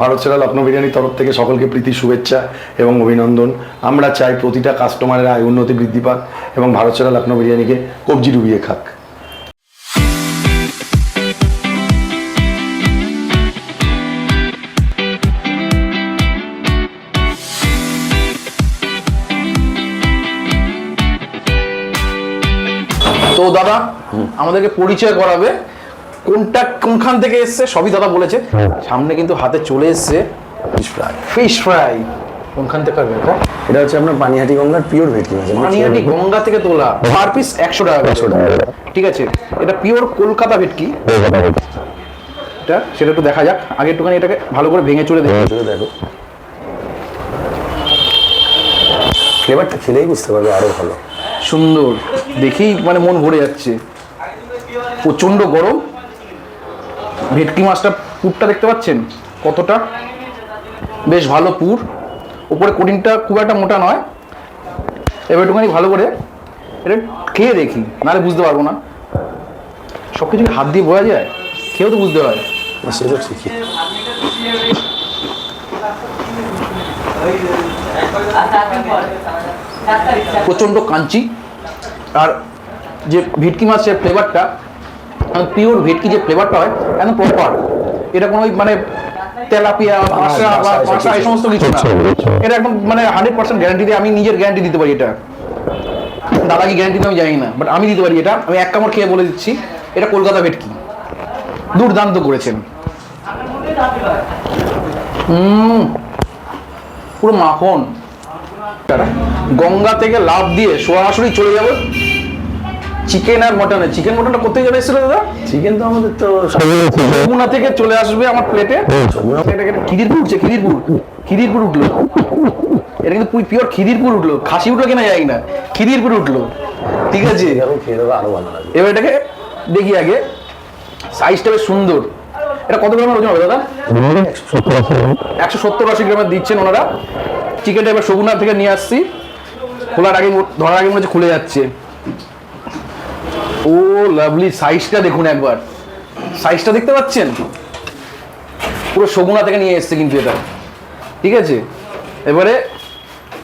ভারত সেরা লখনৌ বিরিয়ানির তরফ থেকে সকলকে প্রীতি শুভেচ্ছা এবং অভিনন্দন। আমরা চাই প্রতিটা কাস্টমারের আয় উন্নতি বৃদ্ধি পাক এবং ভারত সেরা লখনৌ বিরিয়ানিকে কবজি ডুবিয়ে খাক। তো দাদা আমাদেরকে পরিচয় করাবে কোনটা কোনখান থেকে এসছে সবই দাদা বলেছে। সামনে কিন্তু হাতে চলে এসছে ফিশ ফ্রাই ফিশ ফ্রাই কোনখান থেকে হবে এটা এটা হচ্ছে আপনার পানিহাটি গঙ্গার পিওর ভেটকি মাছ পানিহাটি গঙ্গা থেকে তোলা। পার পিস একশো টাকা একশো টাকা ঠিক আছে। এটা পিওর কলকাতা ভেটকি। এটা সেটা একটু দেখা যাক। আগে একটুখানি এটাকে ভালো করে ভেঙে চলে দেখি। দেখো। ফ্লেভারটা খেলেই বুঝতে পারবে আরও ভালো। সুন্দর। দেখেই মানে মন ভরে যাচ্ছে। প্রচণ্ড গরম। ভেটকি মাছটা পুরটা দেখতে পাচ্ছেন? কতটা? বেশ ভালো পুর। উপরে কোটিংটা খুব একটা মোটা নয়। এবার একটুখানি ভালো করে এটা খেয়ে দেখি নাহলে বুঝতে পারব না। সব কিছু হাত দিয়ে বোঝা যায়? খেয়েও তো বুঝতে হয়। না, সে তো ঠিকই। প্রচণ্ড কাঞ্চি। আর যে ভেটকি মাছের ফ্লেভারটা পিওর ভেটকি যে ফ্লেভারটা হয় একদম প্রপার এটা কোনো মানে তেলাপিয়া মাছরা বা বাসা, এই সমস্ত কিছু না। এটা একদম মানে হান্ড্রেড পার্সেন্ট গ্যারান্টি দিয়ে আমি নিজের গ্যারান্টি দিতে পারি এটা। দাদা কি গ্যারান্টি আমি জানি না বাট আমি দিতে পারি এটা। আমি এক কামড় খেয়ে বলে দিচ্ছি এটা কলকাতা ভেটকি। দুর্দান্ত করেছেন। হুম। পুরো মাখন। গঙ্গা থেকে লাভ দিয়ে সরাসরি চলে যাব। চিকেন আর মটনে চিকেন মটনটা কোথায় যাবে এসেছিল দাদা? চিকেন তো আমাদের তো যমুনা থেকে চলে আসবে আমার প্লেটে একটা খিদিরপুর উঠছে খিদিরপুর। খিদিরপুর উঠল। এটা কিন্তু পিওর খিদিরপুর উঠল। খাসি উঠল কিনা যাই না। খিদিরপুর উঠল। ঠিক আছে? এবার এটাকে দেখি আগে। সাইজটা বেশ সুন্দর। এটা কত গ্রামের ওজন হবে দাদা? একশো সত্তর আশি গ্রামের দিচ্ছেন ওনারা। চিকেনটা এবার সগুনা থেকে নিয়ে আসছি। খোলার আগে ধরার আগে মনে হচ্ছে খুলে যাচ্ছে। ও লাভলি সাইজটা দেখুন একবার। সাইজটা দেখতে পাচ্ছেন? পুরো সগুনা থেকে নিয়ে এসছে কিন্তু এটা। ঠিক আছে? এবারে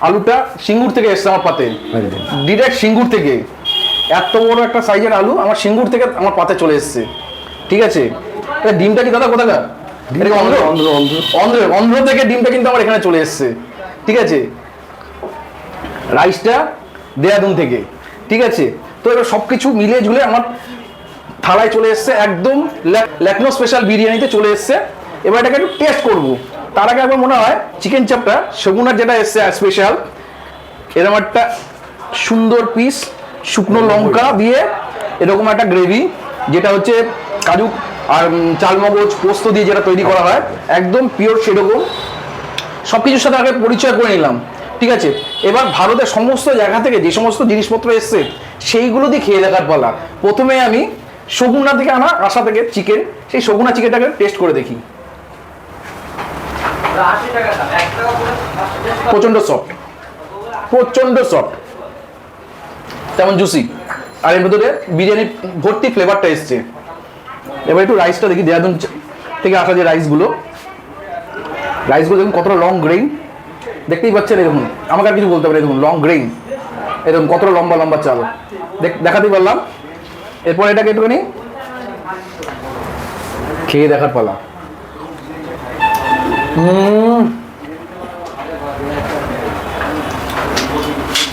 আলুটা সিঙ্গুর থেকে এসছে আমার পাতে। ডিরেক্ট সিঙ্গুর থেকে। এত বড় একটা সাইজের আলু আমার সিঙ্গুর থেকে আমার পাতে চলে এসছে। ঠিক আছে? এটা ডিমটা কি দাদা কোথাকার? অন্ধ্র। অন্ধ্র অন্ধ্র। থেকে ডিমটা কিন্তু আমার এখানে চলে এসছে। ঠিক আছে? রাইসটা দেরাদুন থেকে। ঠিক আছে? তো এবার সব কিছু মিলিয়ে ঝুলে আমার থালায় চলে এসছে একদম ল্যাকনো স্পেশাল বিরিয়ানিতে চলে এসছে। এবার এটাকে একটু টেস্ট করব। তার আগে একবার মনে হয় চিকেন চাপটা সগুনার যেটা এসছে স্পেশাল এরকম একটা সুন্দর পিস শুকনো লঙ্কা দিয়ে এরকম একটা গ্রেভি যেটা হচ্ছে কাজু আর চালমগজ পোস্ত দিয়ে যেটা তৈরি করা হয়। একদম পিওর সেরকম। সব কিছুর সাথে আগে পরিচয় করে নিলাম। ঠিক আছে? এবার ভারতের সমস্ত জায়গা থেকে যে সমস্ত জিনিসপত্র এসছে, সেইগুলো দিয়ে খেয়ে দেখার পালা। প্রথমে আমি সগুনা থেকে আনা আশা থেকে চিকেন সেই সগুনা চিকেনটাকে টেস্ট করে দেখি। প্রচণ্ড সফট প্রচণ্ড সফট তেমন জুসি আর এর ভেতরে বিরিয়ানি ভর্তি ফ্লেভারটা এসছে। এবার একটু রাইসটা দেখি, দেরাদুন থেকে আসা যে রাইসগুলো রাইসগুলো দেখুন কতটা লং গ্রেইন দেখতেই পাচ্ছেন এরকম। আমাকে আর কিছু বলতে পারে দেখুন লং গ্রেইন এরকম কতটা লম্বা লম্বা চাল। দেখ- দেখাতেই পারলাম। এরপর এটাকে একটুখানি খেয়ে দেখার পালা।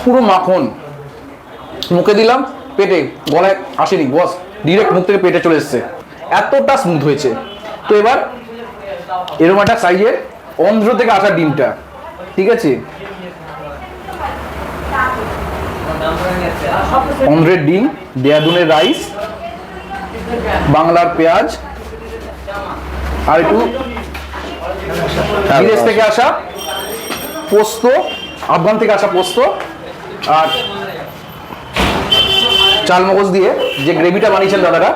পুরো মাখন। মুখে দিলাম, পেটে, গলায় আসেনি বস ডিরেক্ট মুখ থেকে পেটে চলে এসছে। এতটা স্মুথ হয়েছে। তো এবার, এরকম একটা সাইজের অন্ধ্র থেকে আসা ডিমটা। ঠিক আছে? অন্ধ্রের ডিম, দেয়াদুনের রাইস, বাংলার পেঁয়াজ, আর একটু বিদেশ থেকে আসা পোস্ত, আফগান থেকে আসা পোস্ত, আর চাল মগজ দিয়ে যে গ্রেভিটা বানিয়েছেন দাদারা,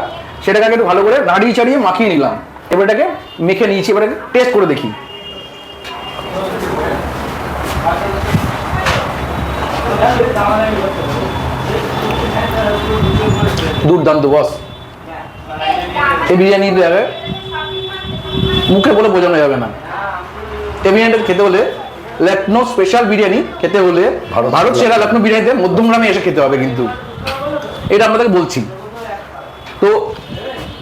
সেটাকে একটু ভালো করে নাড়িয়ে চাড়িয়ে মাখিয়ে নিলাম। এবার এটাকে মেখে নিয়েছি এবার টেস্ট করে দেখি। দুর্দান্ত বস। এই বিরিয়ানি মুখে বলে বোঝানো যাবে না। এই বিরিয়ানিটা খেতে হলে লখনৌ স্পেশাল বিরিয়ানি খেতে হলে ভারত- সেরা লখনৌ বিরিয়ানিতে মধ্যমগ্রামে এসে খেতে হবে কিন্তু। এটা আপনাদেরকে বলছি। তো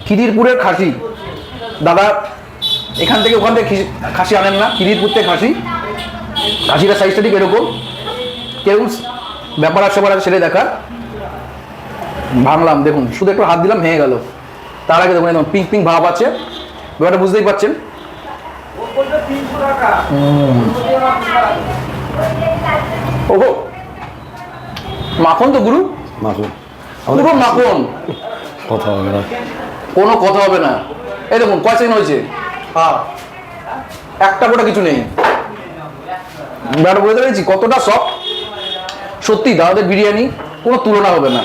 খিদিরপুরের খাসি দাদা এখান থেকে ওখান থেকে খাসি আনেন না খিদিরপুর থেকে খাসি। খাসিটার সাইজটা ঠিক এরকম। কেউ ব্যাপার আছে ব্যাপার আছে সেটা দেখার। ভাঙলাম দেখুন শুধু একটু হাত দিলাম ভেঙে গেল। তার আগে দেখুন একদম পিঙ্ক পিঙ্ক ভাব আছে। ব্যাপারটা বুঝতেই পারছেন? ওগো মাখন তো গুরু? মাখন। পুরো মাখন। কথা হবে না। কোনো কথা হবে না। এই দেখুন কয় সেকেন্ড হয়েছে? হ্যাঁ। একটা গোটা কিছু নেই। ব্যাপারটা বুঝতে পেরেছি? কতটা সফট সত্যি দাদাদের বিরিয়ানি কোনো তুলনা হবে না।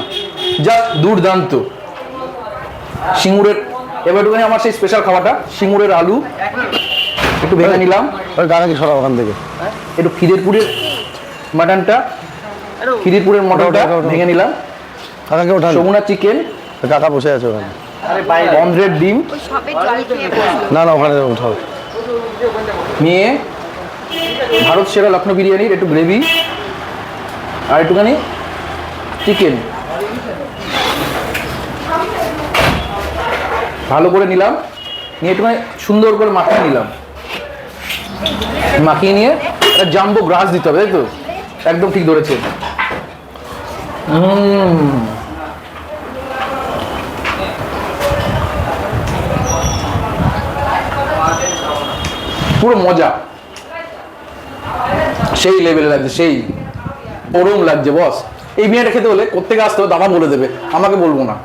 জাস্ট দুর্দান্ত। সিঙ্গুরের এবার একটুখানি আমার সেই স্পেশাল খাবারটা সিঙ্গুরের আলু। একটু ভেঙে নিলাম। ওই গানাকে সরা ওখান থেকে। একটু খিদিরপুরের মাটনটা খিদিরপুরের মটনটা। ভেঙে নিলাম। কাকাকে ওঠান। সগুনা চিকেন কাকা বসে আছে ওখানে। অমলেট ডিম। না না ওখানে উঠাও। নিয়ে ভারত সেরা লখনৌ বিরিয়ানির একটু গ্রেভি আর একটুখানি চিকেন ভালো করে নিলাম। নিয়ে একটুখানি সুন্দর করে মাখিয়ে নিলাম। মাখিয়ে নিয়ে একটা জাম্বো গ্রাস দিতে হবে, তাই তো? একদম ঠিক ধরেছে। পুরো মজা। সেই লেভেলে লাগছে সেই ওরম লাগছে বস এই বিরিয়ানিটা খেতে হলে কোথেকে আসতে হবে? দাদা বলে দেবে। আমাকে বলব না।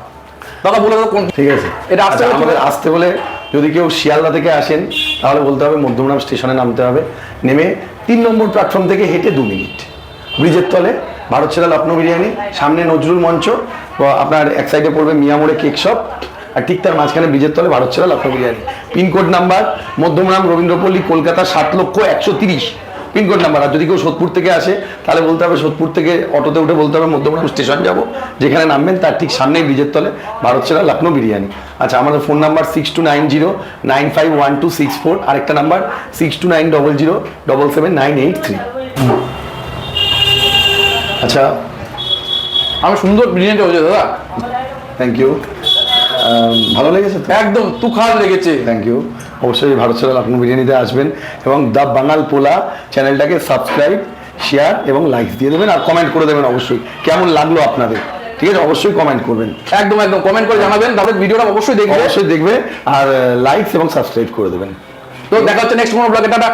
দাদা বলে দেবো কোন ঠিক আছে। এটা আসতে আচ্ছা, আমাদের আসতে বলে যদি কেউ শিয়ালদা থেকে আসেন তাহলে বলতে হবে মধ্যমগ্রাম স্টেশনে নামতে হবে। নেমে তিন নম্বর প্ল্যাটফর্ম থেকে হেঁটে দু মিনিট। ব্রিজের তলে ভারত সেরা লখনৌ বিরিয়ানি সামনে নজরুল মঞ্চ আপনার এক সাইডে পড়বে মিয়ামোড়ে কেক শপ আর ঠিক তার মাঝখানে ব্রিজের তলে ভারত সেরা Lucknow biryani. Pin code number Madhyamgram Rabindrapalli Kolkata সাত লক্ষ একশো তিরিশ। Pin code number. আর যদি কেউ সোদপুর থেকে আসে তাহলে বলতে হবে সোদপুর থেকে অটোতে উঠে বলতে হবে মধ্যমগ্রাম স্টেশন যাব। যেখানে নামবেন তার ঠিক সামনেই ব্রিজের তলে ভারত সেরা লখনৌ বিরিয়ানি। আচ্ছা আমাদের phone number six two nine zero nine five one two six four আরেকটা number six two nine double zero double seven nine eight three আচ্ছা আমি সুন্দর বিরিয়ানিটা হয়েছে দাদা। থ্যাংক ইউ ভালো লেগেছে তো? একদম তুখার লেগেছে। থ্যাংক ইউ অবশ্যই ভারত সেরা আপনি বিরিয়ানিতে আসবেন এবং দ্য বাঙাল পোলা চ্যানেলটাকে সাবস্ক্রাইব শেয়ার এবং লাইক দিয়ে দেবেন আর কমেন্ট করে দেবেন অবশ্যই। কেমন লাগল আপনাদের? ঠিক আছে অবশ্যই কমেন্ট করবেন। একদম একদম কমেন্ট করে জানাবেন তাদের ভিডিওটা অবশ্যই দেখবে। অবশ্যই দেখবে। আর লাইক এবং সাবস্ক্রাইব করে দেবেন। তো দেখা হচ্ছে নেক্সট কোনো ব্লগে টাটা।